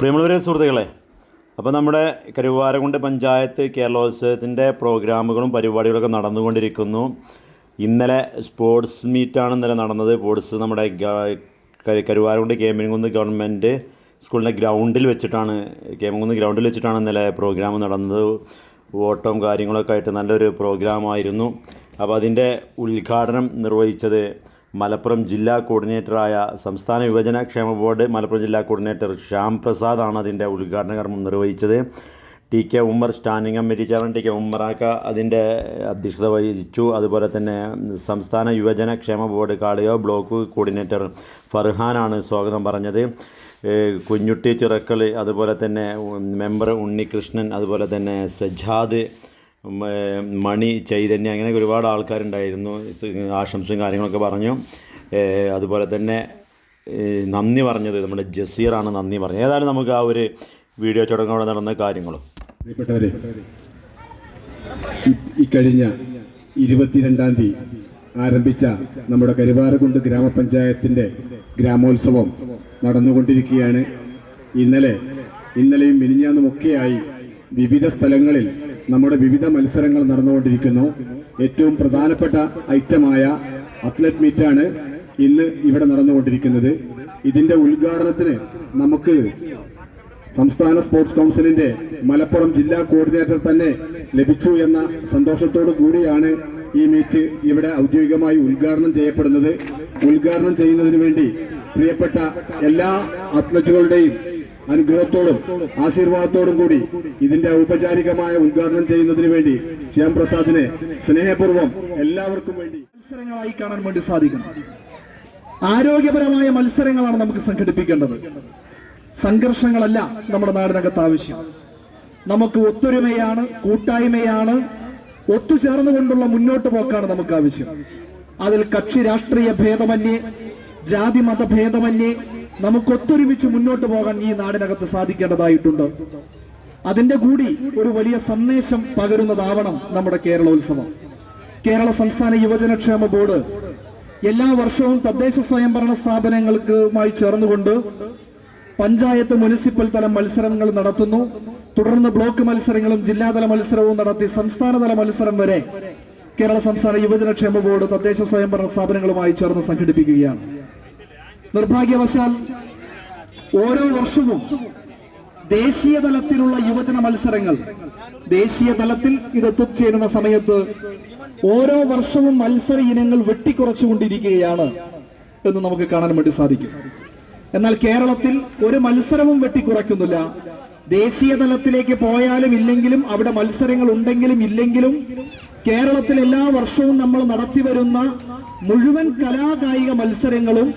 പ്രിയമുള്ളവരെ സുഹൃത്തുക്കളെ അപ്പോൾ നമ്മുടെ കരുവാരകുണ്ട് പഞ്ചായത്ത് കേരളോത്സവത്തിന്റെ പ്രോഗ്രാമുകളും പരിപാടികളൊക്കെ നടന്നുകൊണ്ടിരിക്കുന്നു. ഇന്നലെ സ്പോർട്സ് മീറ്റാണ് ഇന്നലെ നടന്നത്. സ്പോർട്സ് നമ്മുടെ കരുവാരകുണ്ട് കേമിൻകുന്ന് ഗവൺമെന്റ് സ്കൂളിന്റെ ഗ്രൗണ്ടിൽ വെച്ചിട്ടാണ് കേമിൻകുന്ന് ഗ്രൗണ്ടിൽ വെച്ചിട്ടാണ് ഇന്നലെ പ്രോഗ്രാം നടന്നത്. ഓട്ടവും കാര്യങ്ങളൊക്കെ ആയിട്ട് നല്ലൊരു പ്രോഗ്രാമായിരുന്നു. അപ്പോൾ അതിന്റെ ഉദ്ഘാടനം നിർവഹിച്ചത് മലപ്പുറം ജില്ലാ കോർഡിനേറ്ററായ സംസ്ഥാന യുവജന ക്ഷേമ ബോർഡ് മലപ്പുറം ജില്ലാ കോർഡിനേറ്റർ ശ്യാം പ്രസാദാണ് അതിന്റെ ഉദ്ഘാടന കർമ്മം നിർവഹിച്ചത്. T K Ummer standing committee chairman T K ഉമ്മറാക്ക അതിന്റെ അധ്യക്ഷത വഹിച്ചു. അതുപോലെ തന്നെ സംസ്ഥാന യുവജന ക്ഷേമ ബോർഡ് കാളിയോ ബ്ലോക്ക് കോർഡിനേറ്റർ ഫർഹാനാണ് സ്വാഗതം പറഞ്ഞത്. കുഞ്ഞുട്ടി ചിറക്കൽ അതുപോലെ തന്നെ മെമ്പർ ഉണ്ണികൃഷ്ണൻ അതുപോലെ തന്നെ സജാദ് മണി ചൈതന്യ അങ്ങനെയൊക്കെ ഒരുപാട് ആൾക്കാരുണ്ടായിരുന്നു. ആശംസയും കാര്യങ്ങളൊക്കെ പറഞ്ഞു. അതുപോലെ തന്നെ നന്ദി പറഞ്ഞത് നമ്മുടെ ജസീറാണ് നന്ദി പറഞ്ഞത്. ഏതായാലും നമുക്ക് ആ ഒരു വീഡിയോ ചടങ്ങോടെ നടന്ന കാര്യങ്ങളും. ഇക്കഴിഞ്ഞ ഇരുപത്തിരണ്ടാം തീയതി ആരംഭിച്ച നമ്മുടെ കരുവാരകുണ്ട് ഗ്രാമപഞ്ചായത്തിന്റെ ഗ്രാമോത്സവം നടന്നുകൊണ്ടിരിക്കുകയാണ്. ഇന്നലെ ഇന്നലെയും മിനിഞ്ഞാന്നുമൊക്കെയായി വിവിധ സ്ഥലങ്ങളിൽ നമ്മുടെ വിവിധ മത്സരങ്ങൾ നടന്നുകൊണ്ടിരിക്കുന്നു. ഏറ്റവും പ്രധാനപ്പെട്ട ഐറ്റമായ അത്ലറ്റ് മീറ്റാണ് ഇന്ന് ഇവിടെ നടന്നുകൊണ്ടിരിക്കുന്നത്. ഇതിന്റെ ഉദ്ഘാടനത്തിന് നമുക്ക് സംസ്ഥാന സ്പോർട്സ് കൗൺസിലിന്റെ മലപ്പുറം ജില്ലാ കോർഡിനേറ്റർ തന്നെ ലഭിച്ചു എന്ന സന്തോഷത്തോടു കൂടിയാണ് ഈ മീറ്റ് ഇവിടെ ഔദ്യോഗികമായി ഉദ്ഘാടനം ചെയ്യപ്പെടുന്നത്. ഉദ്ഘാടനം ചെയ്യുന്നതിന് വേണ്ടി പ്രിയപ്പെട്ട എല്ലാ അത്ലറ്റുകളുടെയും അനുഗ്രഹത്തോടും ആശീർവാദത്തോടും കൂടി ഇതിന്റെ ഔപചാരികമായ ഉദ്ഘാടനം ചെയ്യുന്നതിന് വേണ്ടി ശ്യാം പ്രസാദിനെ സ്നേഹപൂർവം എല്ലാവർക്കും വേണ്ടി മത്സരങ്ങളായി കാണാൻ വേണ്ടി സാധിക്കണം. ആരോഗ്യപരമായ മത്സരങ്ങളാണ് നമുക്ക് സംഘടിപ്പിക്കേണ്ടത്. സംഘർഷങ്ങളല്ല നമ്മുടെ നാടിനകത്ത് ആവശ്യം. നമുക്ക് ഒത്തൊരുമയാണ് കൂട്ടായ്മയാണ് ഒത്തുചേർന്നുകൊണ്ടുള്ള മുന്നോട്ട് പോക്കാണ് നമുക്ക് ആവശ്യം. അതിൽ കക്ഷി രാഷ്ട്രീയ ഭേദമന്യേ ജാതി മത ഭേദമന്യേ നമുക്ക് ഒത്തൊരുമിച്ച് മുന്നോട്ട് പോകാൻ ഈ നാടിനകത്ത് സാധിക്കേണ്ടതായിട്ടുണ്ട്. അതിന്റെ കൂടി ഒരു വലിയ സന്ദേശം പകരുന്നതാവണം നമ്മുടെ കേരളോത്സവം. കേരള സംസ്ഥാന യുവജനക്ഷേമ ബോർഡ് എല്ലാ വർഷവും തദ്ദേശ സ്വയംഭരണ സ്ഥാപനങ്ങൾക്കുമായി ചേർന്നുകൊണ്ട് പഞ്ചായത്ത് മുനിസിപ്പൽ തലം മത്സരങ്ങൾ നടത്തുന്നു. തുടർന്ന് ബ്ലോക്ക് മത്സരങ്ങളും ജില്ലാതല മത്സരവും നടത്തി സംസ്ഥാനതല മത്സരം വരെ കേരള സംസ്ഥാന യുവജനക്ഷേമ ബോർഡ് തദ്ദേശ സ്വയംഭരണ സ്ഥാപനങ്ങളുമായി ചേർന്ന് സംഘടിപ്പിക്കുകയാണ്. നിർഭാഗ്യവശാൽ ഓരോ വർഷവും ദേശീയ തലത്തിലുള്ള യുവജന മത്സരങ്ങൾ ദേശീയ തലത്തിൽ ഇത് എത്തിച്ചേരുന്ന സമയത്ത് ഓരോ വർഷവും മത്സര ഇനങ്ങൾ വെട്ടിക്കുറച്ചുകൊണ്ടിരിക്കുകയാണ് എന്ന് നമുക്ക് കാണാൻ വേണ്ടി സാധിക്കും. എന്നാൽ കേരളത്തിൽ ഒരു മത്സരവും വെട്ടിക്കുറയ്ക്കുന്നില്ല. ദേശീയ തലത്തിലേക്ക് പോയാലും ഇല്ലെങ്കിലും അവിടെ മത്സരങ്ങൾ ഉണ്ടെങ്കിലും ഇല്ലെങ്കിലും കേരളത്തിൽ എല്ലാ വർഷവും നമ്മൾ നടത്തിവരുന്ന മുഴുവൻ കലാകായിക മത്സരങ്ങളും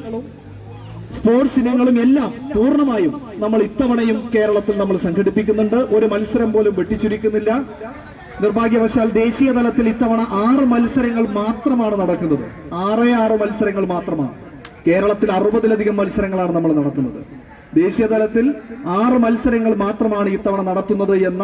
സ്പോർട്സ് ഇനങ്ങളും എല്ലാം പൂർണമായും നമ്മൾ ഇത്തവണയും കേരളത്തിൽ നമ്മൾ സംഘടിപ്പിക്കുന്നുണ്ട്. ഒരു മത്സരം പോലും വെട്ടിച്ചുരുക്കുന്നില്ല. നിർഭാഗ്യവശാൽ ദേശീയ തലത്തിൽ ഇത്തവണ ആറ് മത്സരങ്ങൾ മാത്രമാണ് നടക്കുന്നത്. ആറേ ആറ് മത്സരങ്ങൾ മാത്രമാണ്. കേരളത്തിൽ അറുപതിലധികം മത്സരങ്ങളാണ് നമ്മൾ നടത്തുന്നത്. ദേശീയ തലത്തിൽ ആറ് മത്സരങ്ങൾ മാത്രമാണ് ഇത്തവണ നടത്തുന്നത് എന്ന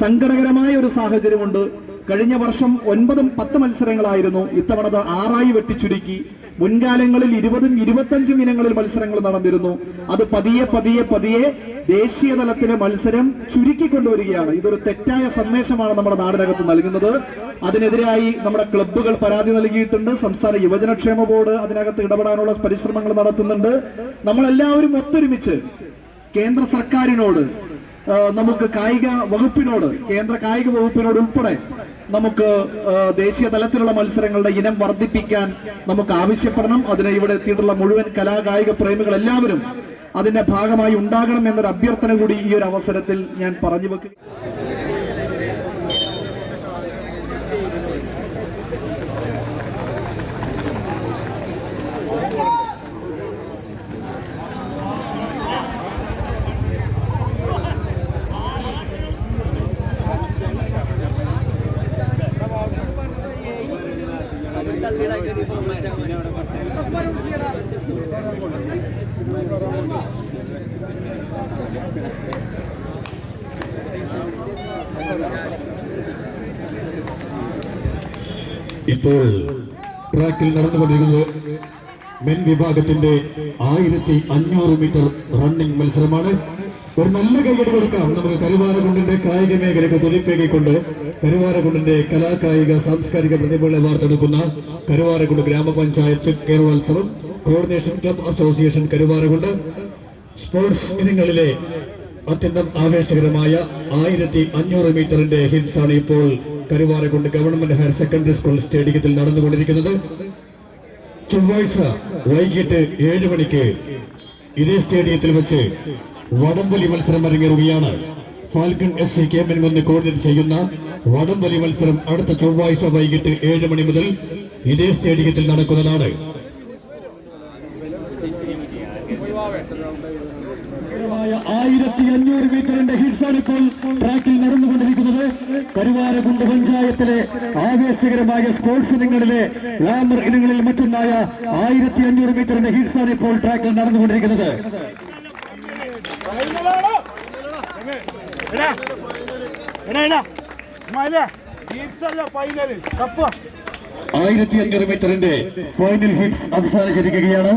സങ്കടകരമായ ഒരു സാഹചര്യമുണ്ട്. കഴിഞ്ഞ വർഷം ഒൻപതും പത്ത് മത്സരങ്ങളായിരുന്നു ഇത്തവണത് ആറായി വെട്ടിച്ചുരുക്കി. മുൻകാലങ്ങളിൽ ഇരുപതും ഇരുപത്തഞ്ചും ഇനങ്ങളിൽ മത്സരങ്ങൾ നടന്നിരുന്നു. അത് പതിയെ പതിയെ പതിയെ ദേശീയ തലത്തിലെ മത്സരം ചുരുക്കിക്കൊണ്ടുവരികയാണ് ഇതൊരു തെറ്റായ സന്ദേശമാണ് നമ്മുടെ നാടിനകത്ത് നൽകുന്നത്. അതിനെതിരായി നമ്മുടെ ക്ലബ്ബുകൾ പരാതി നൽകിയിട്ടുണ്ട്. സംസ്ഥാന യുവജനക്ഷേമ ബോർഡ് അതിനകത്ത് ഇടപെടാനുള്ള പരിശ്രമങ്ങൾ നടത്തുന്നുണ്ട്. നമ്മളെല്ലാവരും ഒത്തൊരുമിച്ച് കേന്ദ്ര സർക്കാരിനോട് നമുക്ക് കായിക വകുപ്പിനോട് കേന്ദ്ര കായിക വകുപ്പിനോട് ഉൾപ്പെടെ നമുക്ക് ദേശീയ തലത്തിലുള്ള മത്സരങ്ങളുടെ ഇനം വർദ്ധിപ്പിക്കാൻ നമുക്ക് ആവശ്യപ്പെടണം. അതിന് ഇവിടെ എത്തിയിട്ടുള്ള മുഴുവൻ കലാകായിക പ്രേമികൾ എല്ലാവരും അതിന്റെ ഭാഗമായി ഉണ്ടാകണം എന്നൊരു അഭ്യർത്ഥന കൂടി ഈ ഒരു അവസരത്തിൽ ഞാൻ പറഞ്ഞു വെക്കുക ഇപ്പോൾ ട്രാക്കിൽ നടന്നുകൊണ്ടിരിക്കുന്നത് മെൻ വിഭാഗത്തിന്റെ ആയിരത്തി അഞ്ഞൂറ് മീറ്റർ റണ്ണിംഗ് മത്സരമാണ്. ഒരു നല്ല കൈയടി കൊടുക്കാം. നമുക്ക് കരുവാരകുണ്ടിന്റെ കായിക മേഖലയ്ക്ക് തുലിപ്പേകിക്കൊണ്ട് കരുവാരകുണ്ടിന്റെ കലാകായിക സാംസ്കാരിക പ്രതിഭകളെ വാർത്തെടുക്കുന്ന കരുവാരകുണ്ട് ഗ്രാമപഞ്ചായത്ത് Keralolsavam coordination club association Karuvarakundu sports ഇനങ്ങളിലെ അത്യന്തം ആവേശകരമായ ആയിരത്തി അഞ്ഞൂറ് മീറ്ററിന്റെ ആണ് ഇപ്പോൾ Karuvarakundu government higher secondary school സ്റ്റേഡിയത്തിൽ നടന്നുകൊണ്ടിരിക്കുന്നത്. ചൊവ്വാഴ്ച വൈകിട്ട് ഏഴ് മണിക്ക് ഇതേ സ്റ്റേഡിയത്തിൽ വെച്ച് വടംവലി മത്സരം അരങ്ങേറുകയാണ്. Falcon F C Kemankunnu coordinate ചെയ്യുന്ന വടംവലി മത്സരം അടുത്ത ചൊവ്വാഴ്ച വൈകിട്ട് ഏഴ് മണി മുതൽ ഇതേ സ്റ്റേഡിയത്തിൽ നടക്കുന്നതാണ്. ആയിരത്തി അഞ്ഞൂറ് മീറ്ററിന്റെ ഹിറ്റ്സാണ് ഇപ്പോൾ ട്രാക്കിൽ നടന്നുകൊണ്ടിരിക്കുന്നത്. കരുവാരകുണ്ട് പഞ്ചായത്തിലെ ആവേശകരമായ സ്പോർട്സ് ഇനങ്ങളിലെ ഗ്ലാമർ ഇനങ്ങളിൽ മറ്റൊന്നായ ആയിരത്തി അഞ്ഞൂറ് മീറ്ററിന്റെ ഹിറ്റ്സാണ് ഇപ്പോൾ ട്രാക്കിൽ നടന്നുകൊണ്ടിരിക്കുന്നത്. ആയിരത്തി അഞ്ഞൂറ് മീറ്ററിന്റെ ഫൈനൽ ഹിറ്റ്സ് അവസാനിച്ചിരിക്കുകയാണ്